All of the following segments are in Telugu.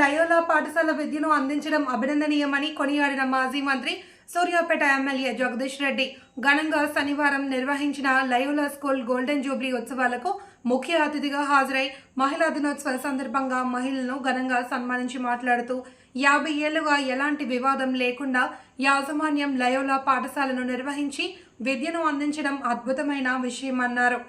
లయోలా పాఠశాల విద్యను అందించడం అభినందనీయమని కొనియాడిన మాజీ మంత్రి సూర్యాపేట ఎమ్మెల్యే జగదీష్ రెడ్డి. ఘనంగా శనివారం నిర్వహించిన లయోలా స్కూల్ గోల్డెన్ జూబ్లీ ఉత్సవాలకు ముఖ్య అతిథిగా హాజరై మహిళా దినోత్సవ సందర్భంగా మహిళలను ఘనంగా సన్మానించి మాట్లాడుతూ యాభై ఏళ్ళుగా ఎలాంటి వివాదం లేకుండా యాజమాన్యం లయోలా పాఠశాలను నిర్వహించి విద్యను అందించడం అద్భుతమైన విషయమన్నారు.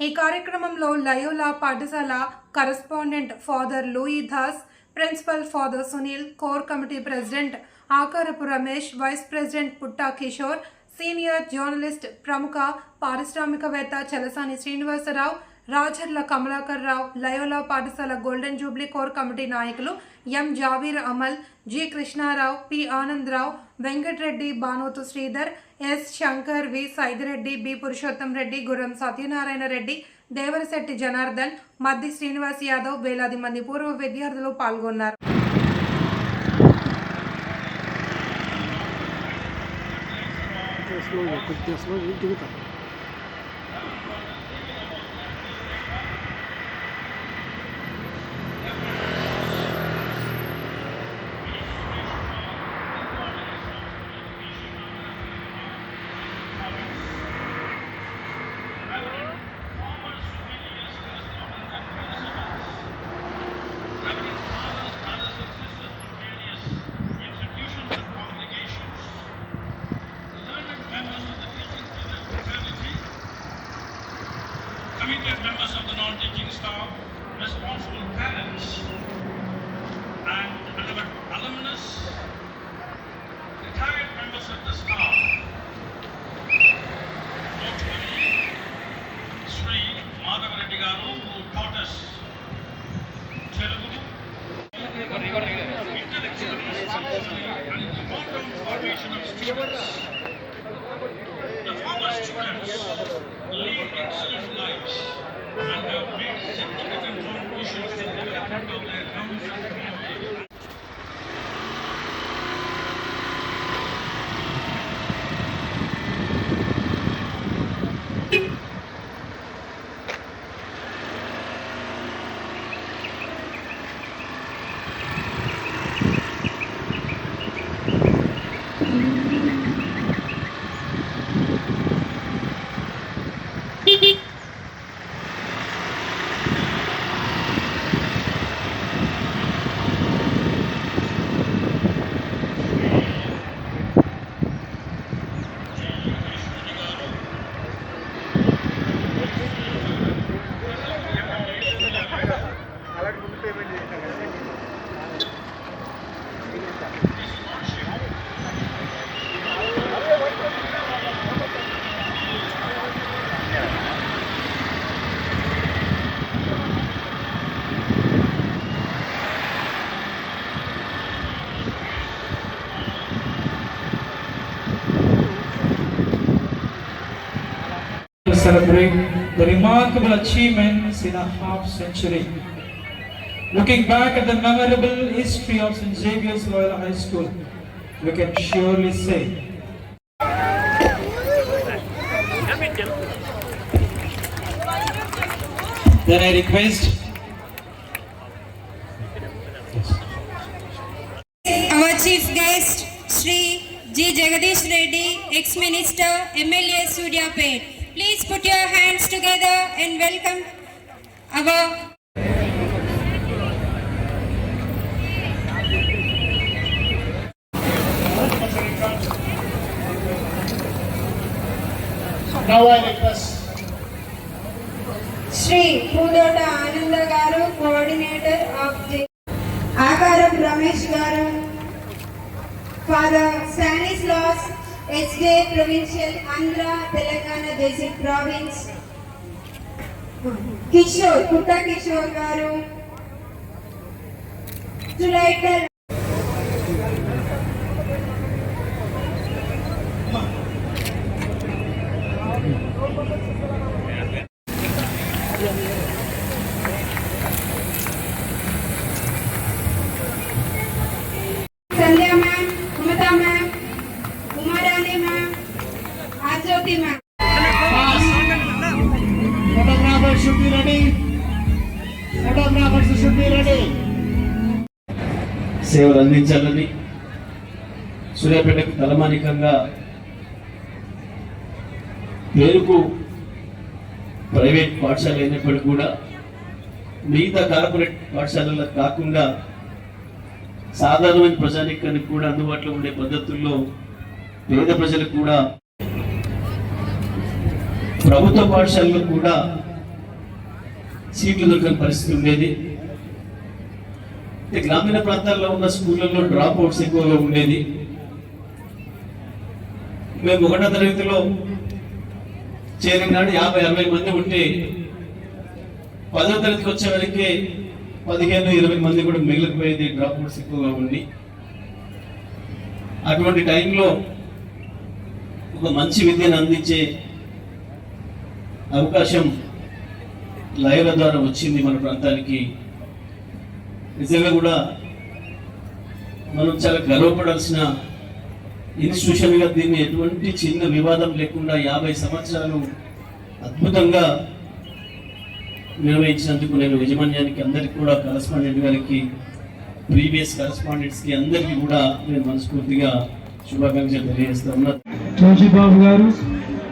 ఈ కార్యక్రమంలో లయోలా పాఠశాల correspondent father Louis Das principal father Sunil core committee president Akarapu Ramesh vice president Putta Kishore senior journalist ప్రముఖ పారిశ్రామికవేత్త చలసాని శ్రీనివాసరావు రాజర్ల కమలాకర్ రావు లయోలా పాఠశాల గోల్డెన్ జూబ్లీ కోర్ కమిటీ నాయకులు M Xavier Amal G Krishnarao P Anandarao Venkatareddy Banothu Sridhar S Shankar V Saidireddy B Purushottam Reddy Gurram Satyanarayana Reddy Devarasetti Janardhan Maddi Srinivas Yadav వేలాది మంది పూర్వ విద్యార్థులు పాల్గొన్నారు. And the modern formation of students. The former students live itself lives and have made significant contributions to the development of their community. Celebrate the remarkable achievements in a half century. Looking back at the memorable history of St. Xavier's Royal High School, we can surely say Then I request Our chief guest, Sri G. Jagadish Reddy, ex-minister, MLA Suryapet. Please put your hands together and welcome our Now I request Shri Pudota ఆనంద గారు కోఆర్డినేటర్ ఆఫ్ ఆకారం రమేష్ గారు father సానిస్ loss ఎస్డే provincial Andhra Telangana JC province Kishore Putta Kishore garu. July సేవలు అందించాలని సూర్యాపేటకు తలమానికంగా పేరుకు ప్రైవేట్ పాఠశాల అయినప్పటికీ కూడా మిగతా కార్పొరేట్ పాఠశాలలకు కాకుండా సాధారణమైన ప్రజానికానికి కూడా అందుబాటులో ఉండే పద్ధతుల్లో పేద ప్రజలకు కూడా ప్రభుత్వ పాఠశాలలో కూడా సీట్లు దొరకని పరిస్థితి ఉండేది. గ్రామీణ ప్రాంతాల్లో ఉన్న స్కూళ్ళల్లో డ్రాప్ అవుట్స్ ఎక్కువగా ఉండేది. మేము ఒకటో తరగతిలో చేరిన నాడు యాభై అరవై మంది ఉంటే పదో తరగతికి వచ్చేవరకే పదిహేను ఇరవై మంది కూడా మిగిలిపోయేది డ్రాప్ అవుట్స్ ఎక్కువగా ఉండి. అటువంటి టైంలో ఒక మంచి విద్యను అందించే అవకాశం లైవ్ల ద్వారా వచ్చింది మన ప్రాంతానికి. నిజంగా కూడా మనం చాలా గర్వపడాల్సిన ఇన్స్టిట్యూషన్గా దీన్ని ఎటువంటి చిన్న వివాదం లేకుండా యాభై సంవత్సరాలు అద్భుతంగా నిర్వహించినందుకు నేను యజమాన్యానికి అందరికీ కూడా కరస్పాండెంట్ గారికి ప్రీవియస్ కరస్పాండెంట్స్కి అందరికీ కూడా నేను మనస్ఫూర్తిగా శుభాకాంక్షలు తెలియజేస్తా ఉన్నా. బాబు గారు.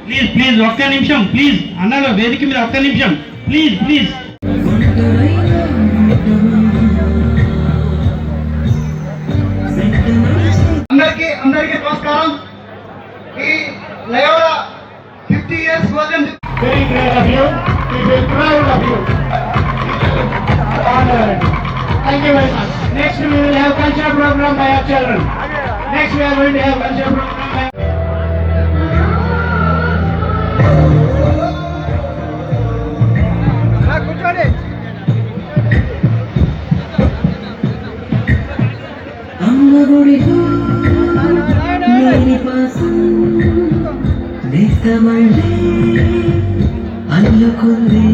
ప్లీజ్ ప్లీజ్ ఒక్క నిమిషం ప్లీజ్ అన్నలో వేదిక మీద ఒక్క నిమిషం ప్లీజ్ ప్లీజ్ అందరికీ అందరికీ నమస్కారం ఈ Loyola fifty years version very great of you very proud of you thank you very much next we will have cultural program by our children next we are going to have cultural program by నేస్తమళ్ళే అల్లుకుంది